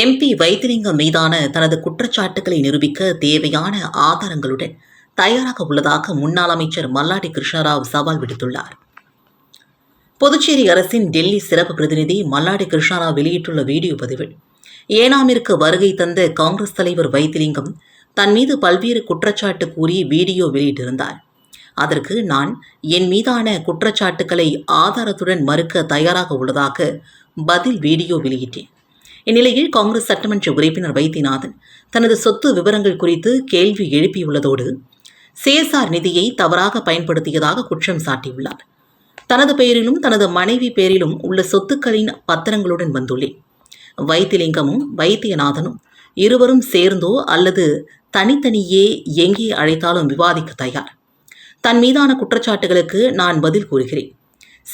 MP Vaithilingam மீதான தனது குற்றச்சாட்டுகளை நிரூபிக்க தேவையான ஆதாரங்களுடன் தயாராக உள்ளதாக முன்னாள் அமைச்சர் மல்லாடி கிருஷ்ணராவ் சவால் விடுத்துள்ளார். புதுச்சேரி அரசின் டெல்லி சிறப்பு பிரதிநிதி மல்லாடி கிருஷ்ணராவ் வெளியிட்டுள்ள வீடியோ பதிவில் ஏனாமிற்கு வருகை தந்த காங்கிரஸ் தலைவர் வைத்திலிங்கம் தன் மீது பல்வேறு குற்றச்சாட்டு கூறி வீடியோ வெளியிட்டிருந்தார். அதற்கு நான் என் மீதான குற்றச்சாட்டுக்களை ஆதாரத்துடன் மறுக்க தயாராக உள்ளதாக பதில் வீடியோ வெளியிட்டேன். இந்நிலையில் காங்கிரஸ் சட்டமன்ற உறுப்பினர் வைத்தியநாதன் தனது சொத்து விவரங்கள் குறித்து கேள்வி எழுப்பியுள்ளதோடு சிஎஸ்ஆர் நிதியை தவறாக பயன்படுத்தியதாக குற்றம் சாட்டியுள்ளார். தனது பெயரிலும் தனது மனைவி பெயரிலும் உள்ள சொத்துக்களின் பத்திரங்களுடன் வந்துள்ளேன் வைத்திலிங்கமும் வைத்தியநாதனும் இருவரும் சேர்ந்தோ அல்லது தனித்தனியே எங்கே அழைத்தாலும் விவாதிக்க தயார். தன் மீதான குற்றச்சாட்டுகளுக்கு நான் பதில் கூறுகிறேன்.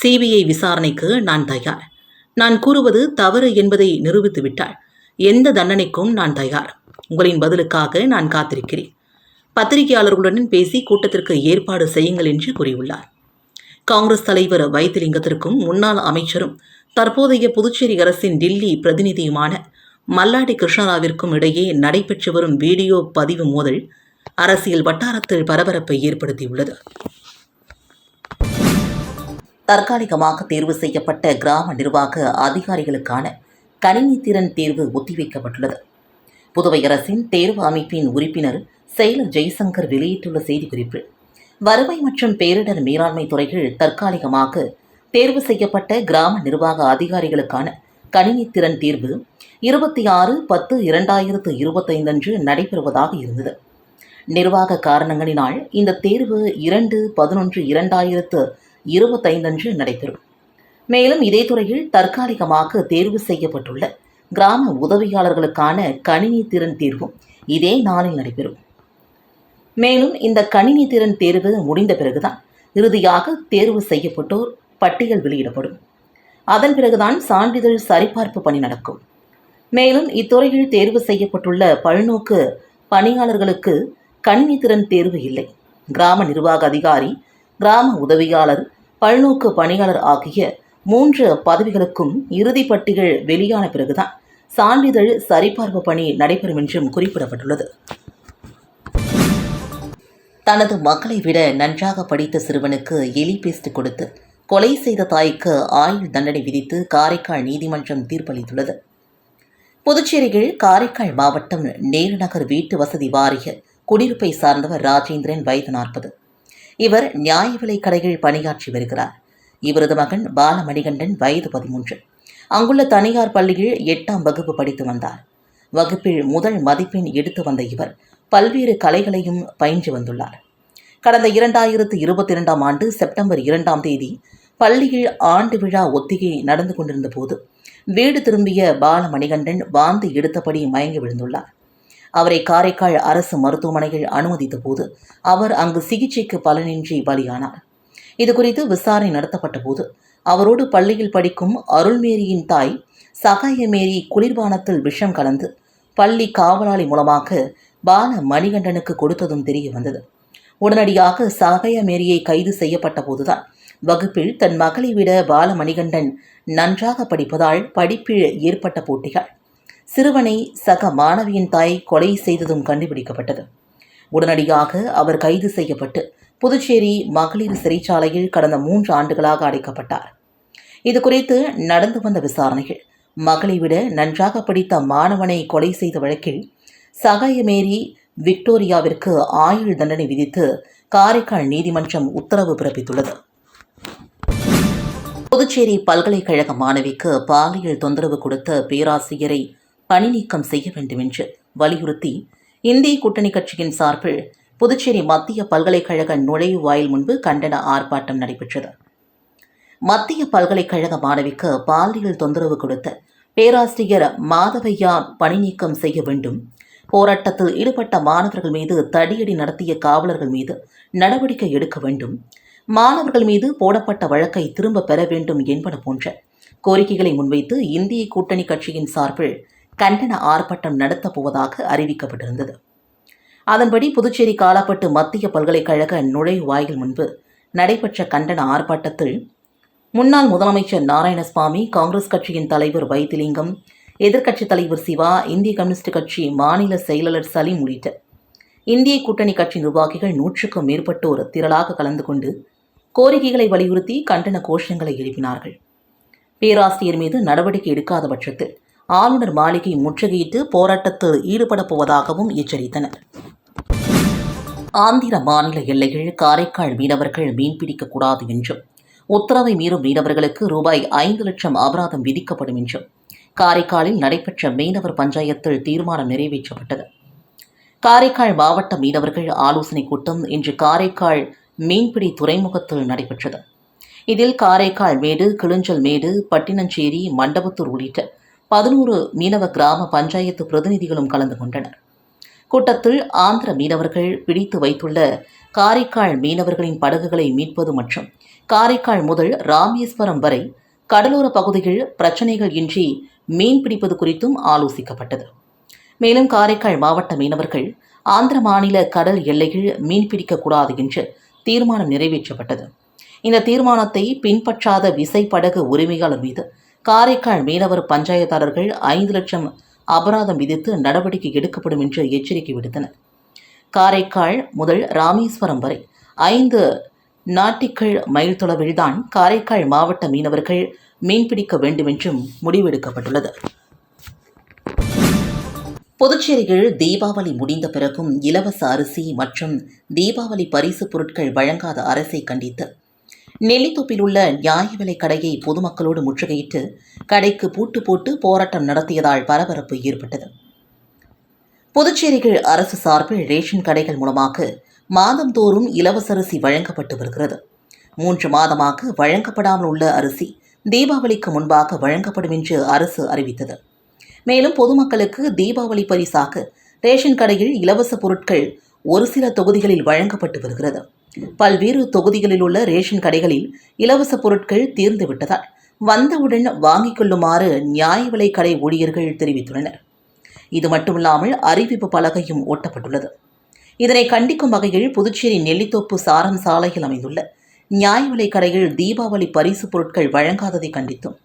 சிபிஐ விசாரணைக்கு நான் தயார். நான் கூறுவது தவறு என்பதை நிரூபித்து விட்டால் எந்த தண்டனைக்கும் நான் தயார். உங்களின் பதிலுக்காக நான் காத்திருக்கிறேன். பத்திரிகையாளர்களுடன் பேசி கூட்டத்திற்கு ஏற்பாடு செய்யுங்கள் என்று கூறியுள்ளார். காங்கிரஸ் தலைவர் வைத்திலிங்கத்திற்கும் முன்னாள் அமைச்சரும் தற்போதைய புதுச்சேரி அரசின் டில்லி பிரதிநிதியுமான மல்லாடி கிருஷ்ணராவிற்கும் இடையே நடைபெற்று வரும் வீடியோ பதிவு மோதல் அரசியல் வட்டாரத்தில் பரபரப்பை ஏற்படுத்தியுள்ளது. தற்காலிகமாக தேர்வு செய்யப்பட்ட கிராம நிர்வாக அதிகாரிகளுக்கான கணினி திறன் தேர்வு ஒத்திவைக்கப்பட்டுள்ளது. புதுவை அரசின் தேர்வு அமைப்பின் உறுப்பினர் செயலர் ஜெய்சங்கர் வெளியிட்டுள்ள செய்திக்குறிப்பு வருவாய் மற்றும் பேரிடர் மேலாண்மை துறைகள் தற்காலிகமாக தேர்வு செய்யப்பட்ட கிராம நிர்வாக அதிகாரிகளுக்கான கணினி திறன் தேர்வு இருபத்தி ஆறு பத்து இரண்டாயிரத்து இருபத்தைந்து அன்று நடைபெறுவதாக இருந்தது. நிர்வாக காரணங்களினால் இந்த தேர்வு இரண்டு பதினொன்று இரண்டாயிரத்து இருபத்தைந்து அன்று நடைபெறும். மேலும் இதே துறையில் தற்காலிகமாக தேர்வு செய்யப்பட்டுள்ள கிராம உதவியாளர்களுக்கான கணினி திறன் தேர்வும் இதே நாளில் நடைபெறும். மேலும் இந்த கணினி திறன் தேர்வு முடிந்த பிறகுதான் இறுதியாக தேர்வு செய்யப்பட்டோர் பட்டியல் வெளியிடப்படும். அதன் பிறகுதான் சான்றிதழ் சரிபார்ப்பு பணி நடக்கும். மேலும் இத்துறையில் தேர்வு செய்யப்பட்டுள்ள பல்நோக்கு பணியாளர்களுக்கு கணினி திறன் தேர்வு இல்லை. கிராம நிர்வாக அதிகாரி கிராம உதவியாளர் பல்நோக்கு பணியாளர் ஆகிய மூன்று பதவிகளுக்கும் இறுதி பட்டியல் வெளியான பிறகுதான் சான்றிதழ் சரிபார்ப்பு பணி நடைபெறும் என்றும் குறிப்பிடப்பட்டுள்ளது. தனது மகளை விட நன்றாக படித்த சிறுவனுக்கு எலி பேஸ்ட் கொடுத்து கொலை செய்த தாய்க்கு ஆயுள் தண்டனை விதித்து காரைக்கால் நீதிமன்றம் தீர்ப்பளித்துள்ளது. புதுச்சேரியில் காரைக்கால் மாவட்டம் நேருநகர் வீட்டு வசதி வாரிய குடியிருப்பை சார்ந்தவர் ராஜேந்திரன் வயது நாற்பது. இவர் நியாய விலைக் கடையில் பணியாற்றி வருகிறார். இவரது மகன் பாலமணிகண்டன் வயது பதிமூன்று. அங்குள்ள தனியார் பள்ளியில் எட்டாம் வகுப்பு படித்து வந்தார். வகுப்பில் முதல் மதிப்பெண் எடுத்து வந்த இவர் பல்வேறு கலைகளையும் பயின்று வந்துள்ளார். கடந்த இரண்டாயிரத்து இருபத்தி இரண்டாம் ஆண்டு செப்டம்பர் இரண்டாம் தேதி பள்ளியில் ஆண்டு விழா ஒத்திகை நடந்து கொண்டிருந்த போது வீடு திரும்பிய பாலமணிகண்டன் வாந்தி எடுத்தபடி மயங்கி விழுந்துள்ளார். அவரை காரைக்கால் அரசு மருத்துவமனையில் அனுமதித்த போது அவர் அங்கு சிகிச்சைக்கு பலனின்றி பலியானார். இது குறித்து விசாரணை நடத்தப்பட்ட போது அவரோடு பள்ளியில் படிக்கும் அருள்மேரியின் தாய் சகாயமேரி குளிர்பானத்தில் விஷம் கலந்து பள்ளி காவலாளி மூலமாக பால மணிகண்டனுக்கு கொடுத்ததும் தெரிய வந்தது. உடனடியாக சகாயமேரியை கைது செய்யப்பட்ட போதுதான் வகுப்பில் தன் மகளை விட பாலமணிகண்டன் நன்றாக படிப்பதால் படிப்பில் ஏற்பட்ட போட்டிகள். சிறுவனை சக மாணவியின் தாய் கொலை செய்ததும் கண்டுபிடிக்கப்பட்டது. உடனடியாக அவர் கைது செய்யப்பட்டு புதுச்சேரி மகளிர் சிறைச்சாலையில் கடந்த மூன்று ஆண்டுகளாக அடைக்கப்பட்டார். இது குறித்து நடந்து வந்த விசாரணைகள் மகளை விட நன்றாக படித்த மாணவனை கொலை செய்த வழக்கில் சகாயமேரி விக்டோரியாவிற்கு ஆயுள் தண்டனை விதித்து காரைக்கால் நீதிமன்றம் உத்தரவு பிறப்பித்துள்ளது. புதுச்சேரி பல்கலைக்கழக மாணவிக்கு பாலியல் தொந்தரவு கொடுத்த பேராசிரியரை பணி நீக்கம் செய்ய வேண்டும் என்று வலியுறுத்தி இந்திய கூட்டணி கட்சியின் சார்பில் புதுச்சேரி மத்திய பல்கலைக்கழக நுழைவாயில் முன்பு கண்டன ஆர்ப்பாட்டம் நடைபெற்றது. மத்திய பல்கலைக்கழக மாணவிக்கு பாலியல் தொந்தரவு கொடுத்த பேராசிரியர் மாதவையா பணி நீக்கம் செய்ய வேண்டும். போராட்டத்தில் ஈடுபட்ட மாணவர்கள் மீது தடியடி நடத்திய காவலர்கள் மீது நடவடிக்கை எடுக்க வேண்டும். மாணவர்கள் மீது போடப்பட்ட வழக்கை திரும்ப பெற வேண்டும் என்பன போன்ற கோரிக்கைகளை முன்வைத்து இந்திய கூட்டணி கட்சியின் சார்பில் கண்டன ஆர்ப்பாட்டம் நடத்தப் போவதாக அறிவிக்கப்பட்டிருந்தது. அதன்படி புதுச்சேரி காலாப்பட்டு மத்திய பல்கலைக்கழக நுழைவாயில் முன்பு நடைபெற்ற கண்டன ஆர்ப்பாட்டத்தில் முன்னாள் முதலமைச்சர் நாராயணசாமி காங்கிரஸ் கட்சியின் தலைவர் வைத்திலிங்கம் எதிர்க்கட்சித் தலைவர் சிவா இந்திய கம்யூனிஸ்ட் கட்சி மாநில செயலாளர் சலீம் உள்ளிட்ட இந்திய கூட்டணி கட்சி நிர்வாகிகள் நூற்றுக்கும் மேற்பட்டோர் திரளாக கலந்து கொண்டு கோரிக்கைகளை வலியுறுத்தி கண்டன கோஷங்களை எழுப்பினார்கள். பேராசிரியர் மீது நடவடிக்கை எடுக்காத பட்சத்தில் ஆளுநர் மாளிகை முற்றுகையிட்டு போராட்டத்தில் ஈடுபடப் போவதாகவும் எச்சரித்தனர். ஆந்திர மாநில எல்லைகள் காரைக்கால் மீனவர்கள் மீன்பிடிக்கக்கூடாது என்றும் உத்தரவை மீறும் மீனவர்களுக்கு ரூபாய் ஐந்து லட்சம் அபராதம் விதிக்கப்படும் என்றும் காரைக்காலில் நடைபெற்ற மீனவர் பஞ்சாயத்தில் தீர்மானம் நிறைவேற்றப்பட்டது. காரைக்கால் மாவட்ட மீனவர்கள் ஆலோசனைக் கூட்டம் இன்று காரைக்கால் மீன்பிடி துறைமுகத்தில் நடைபெற்றது. இதில் காரைக்கால் மேடு கிளிஞ்சல் மேடு பட்டினஞ்சேரி மண்டபத்தூர் உள்ளிட்ட பதினோரு மீனவ கிராம பஞ்சாயத்து பிரதிநிதிகளும் கலந்து கொண்டனர். கூட்டத்தில் ஆந்திர மீனவர்கள் பிடித்து வைத்துள்ள காரைக்கால் மீனவர்களின் படகுகளை மீட்பது மற்றும் காரைக்கால் முதல் ராமேஸ்வரம் வரை கடலோர பகுதியில் பிரச்சனைகள் இன்றி மீன் பிடிப்பது குறித்தும் ஆலோசிக்கப்பட்டது. மேலும் காரைக்கால் மாவட்ட மீனவர்கள் ஆந்திர மாநில கடல் எல்லையில் மீன்பிடிக்கக்கூடாது என்று தீர்மானம் நிறைவேற்றப்பட்டது. இந்த தீர்மானத்தை பின்பற்றாத விசைப்படகு உரிமையாளர் மீது காரைக்கால் மீனவர் பஞ்சாயத்தாளர்கள் ஐந்து லட்சம் அபராதம் விதித்து நடவடிக்கை எடுக்கப்படும் என்று எச்சரிக்கை விடுத்தனர். காரைக்கால் முதல் ராமேஸ்வரம் வரை ஐந்து நாட்டிக்கள் மைல் தொலைவில்தான் காரைக்கால் மாவட்ட மீனவர்கள் மீன்பிடிக்க வேண்டும் என்றும் முடிவெடுக்கப்பட்டுள்ளது. புதுச்சேரியில் தீபாவளி முடிந்த பிறகும் இலவச அரிசி மற்றும் தீபாவளி பரிசு பொருட்கள் வழங்காத அரசை கண்டித்து நெல்லித்தோப்பில் உள்ள நியாய விலைக் கடையை பொதுமக்களோடு முற்றுகையிட்டு கடைக்கு பூட்டு போட்டு போராட்டம் நடத்தியதால் பரபரப்பு ஏற்பட்டது. புதுச்சேரிகள் அரசு சார்பில் ரேஷன் கடைகள் மூலமாக மாதந்தோறும் இலவச அரிசி வழங்கப்பட்டு வருகிறது. மூன்று மாதமாக வழங்கப்படாமல் உள்ள அரிசி தீபாவளிக்கு முன்பாக வழங்கப்படும் என்று அரசு அறிவித்தது. மேலும் பொதுமக்களுக்கு தீபாவளி பரிசாக ரேஷன் கடையில் இலவச பொருட்கள் ஒரு சில தொகுதிகளில் வழங்கப்பட்டு வருகிறது. பல்வேறு தொகுதிகளில் உள்ள ரேஷன் கடைகளில் இலவச பொருட்கள் தீர்ந்து விட்டதால் வந்தவுடன் வாங்கிக் கொள்ளுமாறு நியாய விலை கடை ஊழியர்கள் தெரிவித்துள்ளனர். இது மட்டுமில்லாமல் அறிவிப்பு பலகையும் ஒட்டப்பட்டுள்ளது. இதனை கண்டிக்கும் வகையில் புதுச்சேரி நெல்லித்தோப்பு சாரம் சாலையில் அமைந்துள்ள நியாய விலைக் கடையில் தீபாவளி பரிசு பொருட்கள் வழங்காததை கண்டித்தும்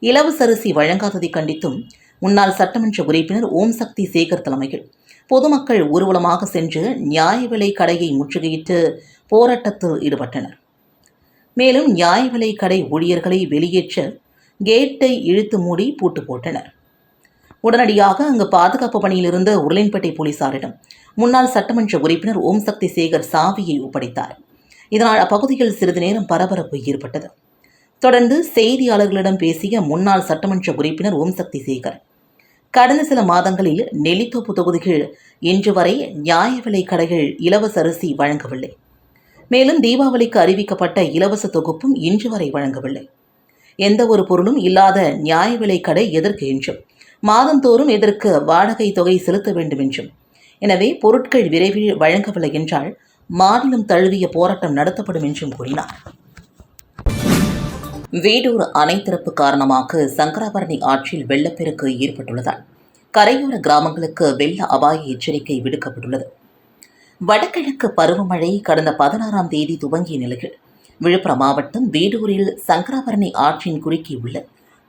இலவச அரிசி வழங்காததை கண்டித்தும் முன்னாள் சட்டமன்ற உறுப்பினர் ஓம் சக்தி சேகர் தலைமையில் பொதுமக்கள் ஊர்வலமாக சென்று நியாய விலை கடையை முற்றுகையிட்டு போராட்டத்தில் ஈடுபட்டனர். மேலும் நியாய விலை கடை ஊழியர்களை வெளியேற்ற கேட்டை இழுத்து மூடி பூட்டு போட்டனர். உடனடியாக அங்கு பாதுகாப்பு பணியில் இருந்த உருளைன்பேட்டை போலீசாரிடம் முன்னாள் சட்டமன்ற உறுப்பினர் ஓம் சக்தி சேகர் சாவியை ஒப்படைத்தார். இதனால் அப்பகுதியில் சிறிது நேரம் பரபரப்பு ஏற்பட்டது. தொடர்ந்து செய்தியாளர்களிடம் பேசிய முன்னாள் சட்டமன்ற உறுப்பினர் ஓம் சக்தி சேகர் கடந்த சில மாதங்களில் நெல்லித்தோப்பு தொகுதியில் இன்று வரை நியாய விலை கடைகள் இலவச அரிசி வழங்கவில்லை. மேலும் தீபாவளிக்கு அறிவிக்கப்பட்ட இலவச தொகுப்பும் இன்று வரை வழங்கவில்லை. எந்த ஒரு பொருளும் இல்லாத நியாய விலை கடை எதற்கு என்றும் மாதந்தோறும் எதற்கு வாடகை தொகை செலுத்த வேண்டும் என்றும். எனவே பொருட்கள் விரைவில் வழங்கவில்லை என்றால் மாநிலம் தழுவிய போராட்டம் நடத்தப்படும் என்றும் கூறினார். வேடூர் அணை திறப்பு காரணமாக சங்கராபரணி ஆற்றில் வெள்ளப்பெருக்கு ஏற்பட்டுள்ளதால் கரையோர கிராமங்களுக்கு வெள்ள அபாய எச்சரிக்கை விடுக்கப்பட்டுள்ளது. வடகிழக்கு பருவமழை கடந்த பதினாறாம் தேதி துவங்கிய நிலையில் விழுப்புரம் மாவட்டம் வேடூரில் சங்கராபரணி ஆற்றின் குறுக்கே உள்ள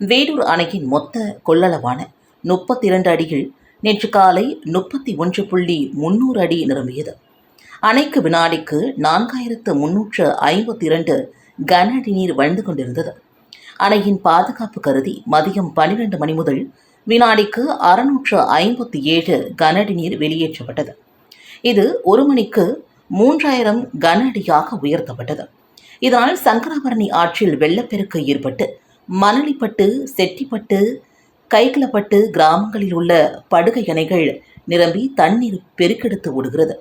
வேடூர் அணையின் மொத்த கொள்ளளவான முப்பத்தி இரண்டு அடியில் நேற்று காலை முப்பத்தி ஒன்று புள்ளி முன்னூறு அடி நிரம்பியது. அணைக்கு வினாடிக்கு நான்காயிரத்து முன்னூற்று ஐம்பத்தி இரண்டு கன அடி நீர் வழிந்து கொண்டிருந்தது. அணையின் பாதுகாப்பு கருதி மதியம் பன்னிரண்டு மணி முதல் வினாடிக்கு அறுநூற்று ஐம்பத்தி ஏழு கன அடி நீர் வெளியேற்றப்பட்டது. இது ஒரு மணிக்கு மூன்றாயிரம் கன அடியாக உயர்த்தப்பட்டது. இதனால் சங்கராபரணி ஆற்றில் வெள்ளப்பெருக்கு ஏற்பட்டு மணலிப்பட்டு செட்டிப்பட்டு கைகளப்பட்டு கிராமங்களில் உள்ள படுகை அணைகள் நிரம்பி தண்ணீர் பெருக்கெடுத்து ஓடுகிறது.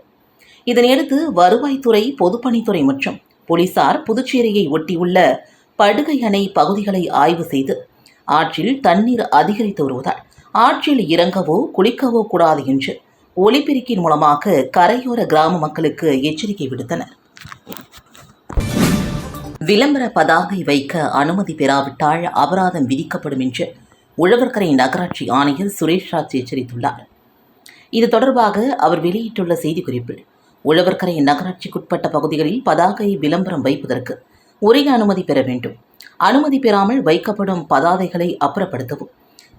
இதனையடுத்து வருவாய்த்துறை பொதுப்பணித்துறை மற்றும் போலீசார் புதுச்சேரியை ஒட்டியுள்ள படுகை அணை பகுதிகளை ஆய்வு செய்து ஆற்றில் தண்ணீர் அதிகரித்து வருவதால் ஆற்றில் இறங்கவோ குளிக்கவோ கூடாது என்று ஒலிபெருக்கின் மூலமாக கரையோர கிராம மக்களுக்கு எச்சரிக்கை விடுத்தனர். விளம்பர பதாகை வைக்க அனுமதி பெறாவிட்டால் அபராதம் விதிக்கப்படும் என்று உழவர்கரை நகராட்சி ஆணையர் சுரேஷ் ராஜ் எச்சரித்துள்ளார். இது தொடர்பாக அவர் வெளியிட்டுள்ள செய்திக்குறிப்பில் உழவர்கரை நகராட்சிக்குட்பட்ட பகுதிகளில் பதாகை விளம்பரம் வைப்பதற்கு உரிய அனுமதி பெற வேண்டும். அனுமதி பெறாமல் வைக்கப்படும் பதாதைகளை அப்புறப்படுத்தவும்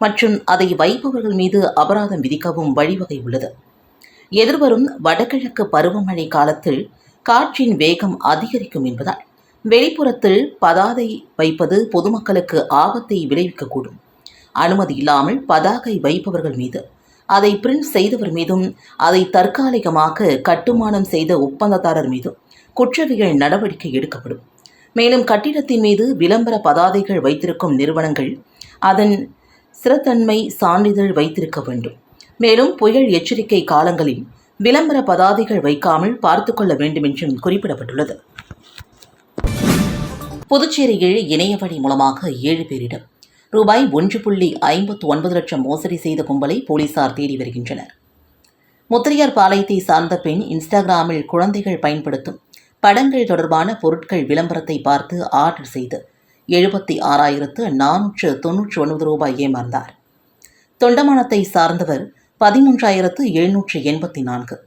மற்றும் அதை வைப்பவர்கள் மீது அபராதம் விதிக்கவும் வழிவகை உள்ளது. எதிர்வரும் வடகிழக்கு பருவமழை காலத்தில் காற்றின் வேகம் அதிகரிக்கும் என்பதால் வெளிப்புறத்தில் பதாதை வைப்பது பொதுமக்களுக்கு ஆபத்தை விளைவிக்கக்கூடும். அனுமதி இல்லாமல் பதாகை வைப்பவர்கள் மீது அதை பிரிண்ட் செய்தவர் மீதும் அதை தற்காலிகமாக கட்டுமானம் செய்த ஒப்பந்ததாரர் மீதும் குற்றவியல் நடவடிக்கை எடுக்கப்படும். மேலும் கட்டிடத்தின் மீது விளம்பர பதாதைகள் வைத்திருக்கும் நிறுவனங்கள் அதன் சிறத்தன்மை சான்றிதழ் வைத்திருக்க வேண்டும். மேலும் புயல் எச்சரிக்கை காலங்களில் விளம்பர பதாதைகள் வைக்காமல் பார்த்துக்கொள்ள வேண்டும் என்றும் குறிப்பிடப்பட்டுள்ளது. புதுச்சேரியில் இணையவழி மூலமாக ஏழு பேரிடம் ரூபாய் ஒன்று புள்ளி ஐம்பத்து ஒன்பது லட்சம் மோசடி செய்த கும்பலை போலீசார் தேடி வருகின்றனர். முத்திரையார் பாளையத்தை சார்ந்த பெண் இன்ஸ்டாகிராமில் குழந்தைகள் பயன்படுத்தும் படங்கள் தொடர்பான பொருட்கள் விளம்பரத்தை பார்த்து ஆர்டர் செய்து எழுபத்தி ஆறாயிரத்து நானூற்று தொன்னூற்றி ஒன்பது ரூபாய் ஏமாந்தார். தொண்டமானத்தை சார்ந்தவர் பதிமூன்றாயிரத்து எழுநூற்று எண்பத்தி நான்கு.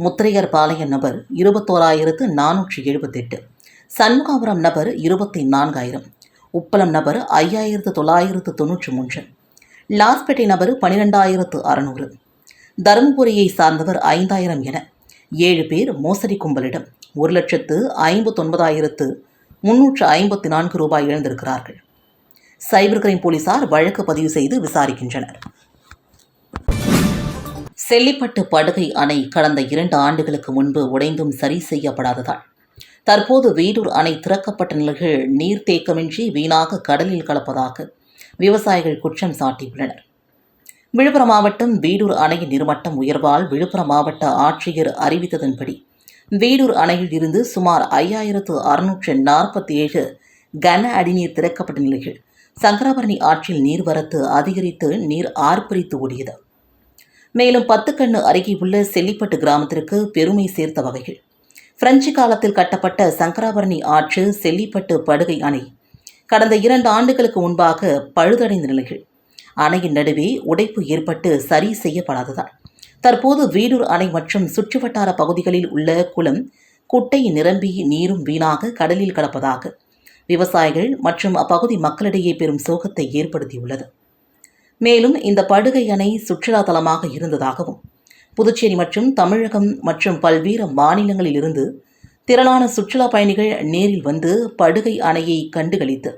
முத்திரையர் பாளைய நபர் இருபத்தோராயிரத்து நானூற்று எழுபத்தெட்டு. சண்முகாபுரம் நபர் இருபத்தி நான்காயிரம். உப்பளம் நபர் ஐயாயிரத்து தொள்ளாயிரத்து தொன்னூற்றி மூன்று. லாஸ்பேட்டை நபர் பனிரெண்டாயிரத்து அறநூறு. தருமபுரியை சார்ந்தவர் ஐந்தாயிரம் என ஏழு பேர் மோசடி கும்பலிடம் ஒரு லட்சத்து ஐம்பத்தொன்பதாயிரத்து முன்னூற்று ஐம்பத்தி நான்கு ரூபாய் இழந்திருக்கிறார்கள். சைபர் கிரைம் போலீசார் வழக்கு பதிவு செய்து விசாரிக்கின்றனர். செல்லிப்பட்டு படுகை அணை கடந்த இரண்டு ஆண்டுகளுக்கு முன்பு உடைந்தும் சரி செய்யப்படாததால் தற்போது வீடூர் அணை திறக்கப்பட்ட நிலையில் நீர்த்தேக்கமின்றி வீணாக கடலில் கலப்பதாக விவசாயிகள் குற்றம் சாட்டியுள்ளனர். விழுப்புரம் மாவட்டம் வீடூர் அணையின் நீர்மட்டம் உயர்வால் விழுப்புரம் மாவட்ட ஆட்சியர் அறிவித்ததன்படி வீடூர் அணையில் இருந்து சுமார் ஐயாயிரத்து அறுநூற்று நாற்பத்தி ஏழு கன அடிநீர் திறக்கப்பட்ட நிலையில் சங்கராபரணி ஆற்றில் நீர்வரத்து அதிகரித்து நீர் ஆர்ப்பரித்து ஓடியது. மேலும் பத்துக்கண்ணு அருகே உள்ள செல்லிப்பட்டு கிராமத்திற்கு பெருமை சேர்த்த வகையில் பிரெஞ்சு காலத்தில் கட்டப்பட்ட சங்கராபரணி ஆற்று செல்லிப்பட்டு படுகை அணை. கடந்த இரண்டு ஆண்டுகளுக்கு முன்பாக பழுதடைந்த நிலையில் அணையின் நடுவே உடைப்பு ஏற்பட்டு சரி செய்யப்படாததால். தற்போது வீடூர் அணை மற்றும் சுற்றுவட்டார பகுதிகளில் உள்ள குளம் குட்டை நிரம்பி நீரும் வீணாக கடலில் கலப்பதாக விவசாயிகள் மற்றும் அப்பகுதி மக்களிடையே பெரும் சோகத்தை ஏற்படுத்தியுள்ளது. மேலும் இந்த படுகை அணை சுற்றுலா தலமாக இருந்ததாகவும் புதுச்சேரி மற்றும் தமிழகம் மற்றும் பல்வேறு மாநிலங்களில் இருந்து திரளான சுற்றுலா பயணிகள் நேரில் வந்து படுகை அணையை கண்டுகளித்து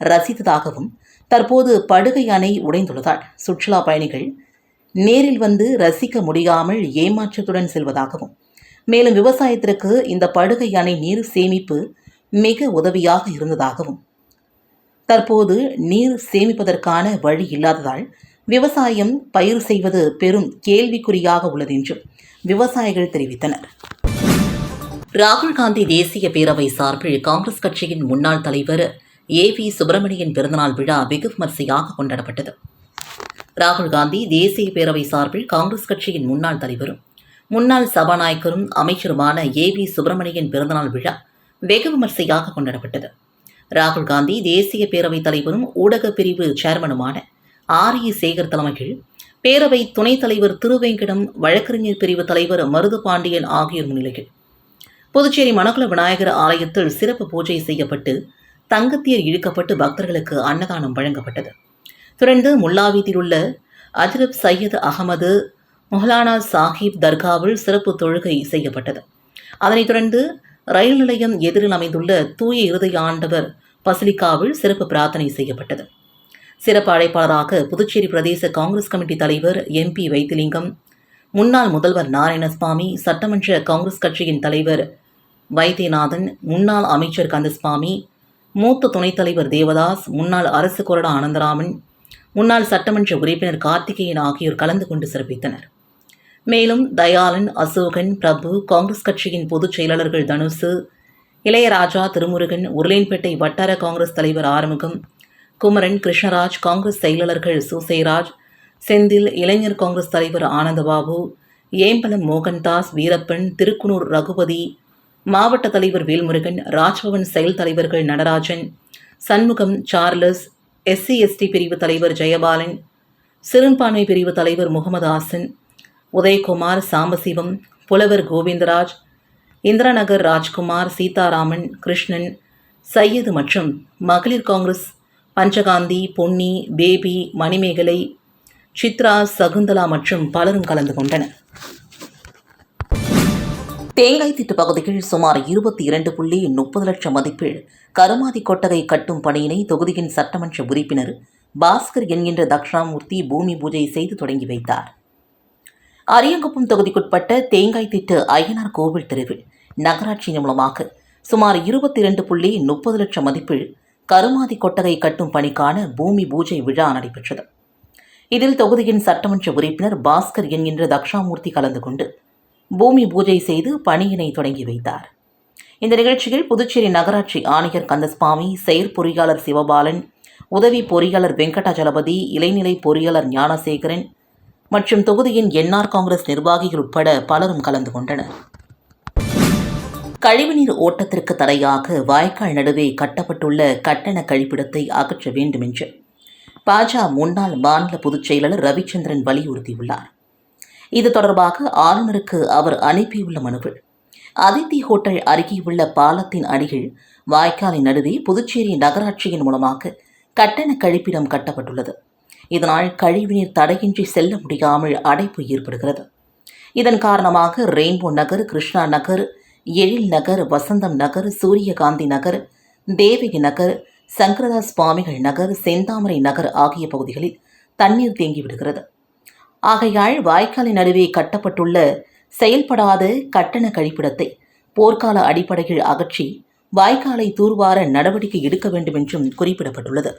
ரசித்ததாகவும் தற்போது படுகை அணை உடைந்துள்ளதால் சுற்றுலா பயணிகள் நேரில் வந்து ரசிக்க முடியாமல் ஏமாற்றத்துடன் செல்வதாகவும் மேலும் விவசாயத்திற்கு இந்த படுகை அணை நீர் சேமிப்பு மிக உதவியாக இருந்ததாகவும் தற்போது நீர் சேமிப்பதற்கான வழி இல்லாததால் விவசாயம் பயிர் செய்வது பெரும் கேள்விக்குறியாக உள்ளது என்றும் விவசாயிகள் தெரிவித்தனர். ராகுல் காந்தி தேசிய பேரவை சார்பில் காங்கிரஸ் கட்சியின் முன்னாள் தலைவர் ஏ வி சுப்பிரமணியன் பிறந்தநாள் விழா வெகு விமர்சையாக கொண்டாடப்பட்டது. ராகுல் காந்தி தேசிய பேரவை சார்பில் காங்கிரஸ் கட்சியின் முன்னாள் தலைவரும் முன்னாள் சபாநாயகரும் அமைச்சருமான ஏ வி சுப்பிரமணியன் பிறந்தநாள் விழா வெகு விமர்சையாக கொண்டாடப்பட்டது. ராகுல் காந்தி தேசிய பேரவைத் தலைவரும் ஊடகப் பிரிவு சேர்மனுமான ஆர் இ சேகர் தலைமையில் பேரவை துணைத் தலைவர் திருவேங்கடம் வழக்கறிஞர் பிரிவு தலைவர் மருது பாண்டியன் ஆகியோர் முன்னிலையில் புதுச்சேரி மணக்குள விநாயகர் ஆலயத்தில் சிறப்பு பூஜை செய்யப்பட்டு தங்கத்தேர் இழுக்கப்பட்டு பக்தர்களுக்கு அன்னதானம் வழங்கப்பட்டது. தொடர்ந்து முல்லாவீதியில் உள்ள அஜ்ரப் சையத் அகமது மொஹலானா சாஹிப் தர்காவில் சிறப்பு தொழுகை செய்யப்பட்டது. அதனைத் தொடர்ந்து ரயில் நிலையம் எதிரில் அமைந்துள்ள தூய இருதய ஆண்டவர் பசிலிக்காவில் சிறப்பு பிரார்த்தனை செய்யப்பட்டது. சிறப்பு அழைப்பாளராக புதுச்சேரி பிரதேச காங்கிரஸ் கமிட்டி தலைவர் எம்பி வைத்திலிங்கம் முன்னாள் முதல்வர் நாராயணசுவாமி சட்டமன்ற காங்கிரஸ் கட்சியின் தலைவர் வைத்தியநாதன் முன்னாள் அமைச்சர் கந்தசுவாமி மூத்த துணைத் தலைவர் தேவதாஸ் முன்னாள் அரசு கொறடா ஆனந்தராமன் முன்னாள் சட்டமன்ற உறுப்பினர் கார்த்திகேயன் ஆகியோர் கலந்து கொண்டு சிறப்பித்தனர். மேலும் தயாளன் அசோகன் பிரபு காங்கிரஸ் கட்சியின் பொதுச் செயலாளர்கள் தனுசு இளையராஜா திருமுருகன் உருளைன்பேட்டை வட்டார காங்கிரஸ் தலைவர் ஆறுமுகம் குமரன் கிருஷ்ணராஜ் காங்கிரஸ் செயலாளர்கள் சுசேராஜ் செந்தில் இளைஞர் காங்கிரஸ் தலைவர் ஆனந்தபாபு ஏம்பலம் மோகன்தாஸ் வீரப்பன் திருக்குனூர் ரகுபதி மாவட்ட தலைவர் வேல்முருகன் ராஜ்பவன் செயல் தலைவர்கள் Natarajan Shanmugam Charles SC ST பிரிவு தலைவர் ஜெயபாலன் சிறுபான்மை பிரிவு தலைவர் முகமது ஆசன் உதயகுமார் சாம்பசிவம் புலவர் கோவிந்தராஜ் இந்திராநகர் ராஜ்குமார் சீதாராமன் கிருஷ்ணன் சையது மற்றும் மகளிர் காங்கிரஸ் பஞ்சகாந்தி பொன்னி பேபி மணிமேகலை சித்ரா சகுந்தலா மற்றும் பலரும் கலந்து கொண்டனர். தேங்காய் திட்டு பகுதியில் சுமார் இருபத்தி இரண்டு புள்ளி முப்பது லட்சம் மதிப்பில் கருமாதி கொட்டகை கட்டும் பணியினை தொகுதியின் சட்டமன்ற உறுப்பினர் பாஸ்கர் என்கின்ற தக்ஷணாமூர்த்தி பூமி பூஜை செய்து தொடங்கி வைத்தார். அரியங்குப்பம் தொகுதிக்குட்பட்ட தேங்காய் திட்டு அய்யனார் கோவில் தெருவில் நகராட்சியின் மூலமாக சுமார் இருபத்தி இரண்டு புள்ளி முப்பது லட்சம் மதிப்பில் கருமாதி கொட்டகை கட்டும் பணிக்கான பூமி பூஜை விழா நடைபெற்றது. இதில் தொகுதியின் சட்டமன்ற உறுப்பினர் பாஸ்கர் என்கின்ற தக்ஷாமூர்த்தி கலந்து கொண்டு பூமி பூஜை செய்து பணியினை தொடங்கி வைத்தார். இந்த நிகழ்ச்சியில் புதுச்சேரி நகராட்சி ஆணையர் கந்தசுவாமி செயற்பொறியாளர் சிவபாலன் உதவி பொறியாளர் வெங்கடாஜலபதி இளைநிலை பொறியாளர் ஞானசேகரன் மற்றும் தொகுதியின் என்ஆர் காங்கிரஸ் நிர்வாகிகள் உட்பட பலரும் கலந்து கொண்டனர். கழிவுநீர் ஓட்டத்திற்கு தடையாக வாய்க்கால் நடுவே கட்டப்பட்டுள்ள கட்டண கழிப்பிடத்தை அகற்ற வேண்டும் என்று பாஜ முன்னாள் மாநில பொதுச் செயலாளர் ரவிச்சந்திரன் வலியுறுத்தியுள்ளார். இது தொடர்பாக ஆளுநருக்கு அவர் அனுப்பியுள்ள மனுவில் அதித்தி ஹோட்டல் அருகே உள்ள பாலத்தின் அடியில் வாய்க்காலின் நடுவே புதுச்சேரி நகராட்சியின் மூலமாக கட்டண கழிப்பிடம் கட்டப்பட்டுள்ளது. இதனால் கழிவுநீர் தடையின்றி செல்ல முடியாமல் அடைப்பு ஏற்படுகிறது. இதன் காரணமாக ரெயின்போ நகர் கிருஷ்ணா நகர் எழில் நகர் வசந்தம் நகர் சூரியகாந்தி நகர் தேவகி நகர் சங்கரதா சுவாமிகள் நகர் செந்தாமரை நகர் ஆகிய பகுதிகளில் தண்ணீர் தேங்கிவிடுகிறது ஆகையால் வாய்க்காலின் நடுவே கட்டப்பட்டுள்ள செயல்படாத கட்டண கழிப்பிடத்தை போர்க்கால அடிப்படையில் அகற்றி வாய்க்காலை தூர்வார நடவடிக்கை எடுக்க வேண்டும் என்றும் குறிப்பிடப்பட்டுள்ளது.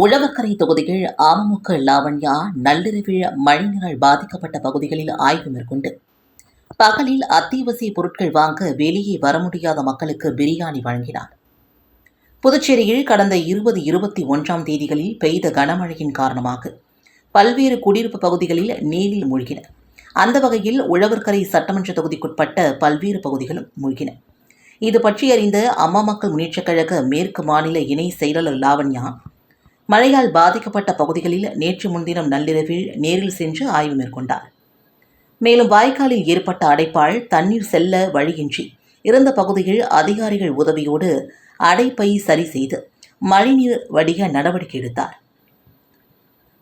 உழவக்கரை தொகுதியில் அமமுக லாவண்யா நள்ளிரவில் மழையினால் பாதிக்கப்பட்ட பகுதிகளில் ஆய்வு மேற்கொண்டு பகலில் அத்தியாவசிய பொருட்கள் வாங்க வெளியே வர முடியாத மக்களுக்கு பிரியாணி வழங்கினார். புதுச்சேரியில் கடந்த இருபது இருபத்தி ஒன்றாம் தேதிகளில் பெய்த கனமழையின் காரணமாக பல்வேறு குடியிருப்பு பகுதிகளில் நீரில் மூழ்கின. அந்த வகையில் உழவர்கரை சட்டமன்ற தொகுதிக்குட்பட்ட பல்வேறு பகுதிகளும் மூழ்கின. இது பற்றி அறிந்த அம்மா மக்கள் முன்னேற்றக் கழக மேற்கு மாநில இணை செயலாளர் லாவண்யா மழையால் பாதிக்கப்பட்ட பகுதிகளில் நேற்று முன்தினம் நள்ளிரவில் நேரில் சென்று ஆய்வு மேற்கொண்டார். மேலும் வாய்க்காலில் ஏற்பட்ட அடைப்பால் தண்ணீர் செல்ல வழியின்றி இருந்த பகுதியில் அதிகாரிகள் உதவியோடு அடைப்பை சரி செய்து மழைநீர் வடிக நடவடிக்கை எடுத்தார்.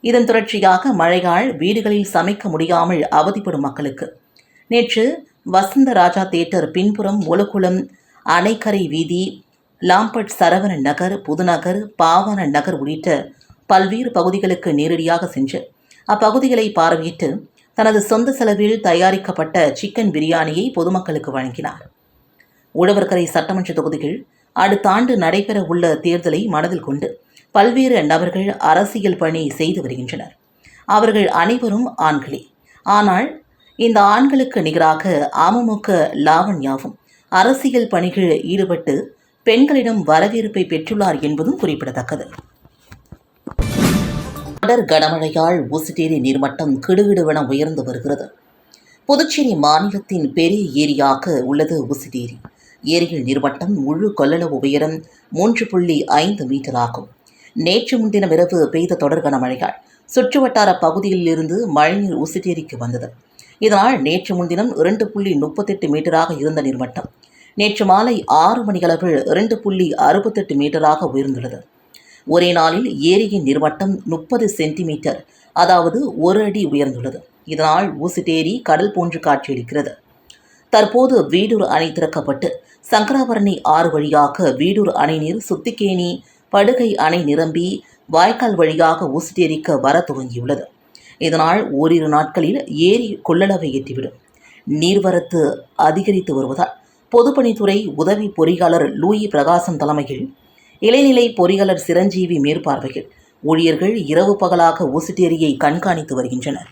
இதன் தொடர்ச்சியாக மழையால் வீடுகளில் சமைக்க முடியாமல் அவதிப்படும் மக்களுக்கு நேற்று வசந்த ராஜா தேட்டர் பின்புறம் ஒலகுளம் அணைக்கரை வீதி லாம்பட் சரவணன் நகர் புதுநகர் பாவன நகர் உள்ளிட்ட பல்வேறு பகுதிகளுக்கு நேரடியாக சென்று அப்பகுதிகளை பார்வையிட்டு தனது சொந்த செலவில் தயாரிக்கப்பட்ட சிக்கன் பிரியாணியை பொதுமக்களுக்கு வழங்கினார். உழவர்கரை சட்டமன்ற தொகுதிகள் அடுத்த ஆண்டு நடைபெற உள்ள தேர்தலை மனதில் கொண்டு பல்வேறு நபர்கள் அரசியல் பணி செய்து வருகின்றனர். அவர்கள் அனைவரும் ஆண்களே. ஆனால் இந்த ஆண்களுக்கு நிகராக அமமுக லாவண்யாவும் அரசியல் பணிகளில் ஈடுபட்டு பெண்களிடம் வரவேற்பை பெற்றுள்ளார் என்பதும் குறிப்பிடத்தக்கது. தொடர் கனமழையால் ஊசுட்டேரி நீர்மட்டம் கிடுகிடுவென உயர்ந்து வருகிறது. புதுச்சேரி மாநிலத்தின் பெரிய ஏரியாக உள்ளது ஊசுட்டேரி ஏரியில் நீர்மட்டம் முழு கொள்ளளவு உயரம் மூன்று புள்ளி ஐந்து மீட்டர் ஆகும். நேற்று முன்தினம் இரவு பெய்த தொடர் கனமழையால் சுற்றுவட்டார பகுதியில் இருந்து மழைநீர் ஊசுட்டேரிக்கு வந்தது. இதனால் நேற்று முன்தினம் இரண்டு புள்ளி முப்பத்தெட்டு மீட்டராக இருந்த நீர்மட்டம் நேற்று மாலை ஆறு மணியளவில் இரண்டு புள்ளி அறுபத்தெட்டு மீட்டராக உயர்ந்துள்ளது. ஒரே நாளில் ஏரியின் நீர்மட்டம் முப்பது சென்டிமீட்டர் அதாவது ஒரு அடி உயர்ந்துள்ளது. இதனால் ஊசிட்டேரி கடல் போன்று காட்சியளிக்கிறது. தற்போது வீடூர் அணை திறக்கப்பட்டு சங்கராபரணி ஆறு வழியாக வீடூர் அணை நீர் சுத்திக்கேணி படுகை அணை நிரம்பி வாய்க்கால் வழியாக ஊசுட்டேரிக்கு வர துவங்கியுள்ளது. இதனால் ஓரிரு நாட்களில் ஏரி கொள்ளளவை எட்டிவிடும். நீர்வரத்து அதிகரித்து வருவதால் பொதுப்பணித்துறை உதவி பொறியாளர் லூயி பிரகாசம் தலைமையில் இளைநிலை பொறியாளர் சிரஞ்சீவி மேற்பார்வையில் ஊழியர்கள் இரவு பகலாக ஊசுட்டேரியை கண்காணித்து வருகின்றனர்.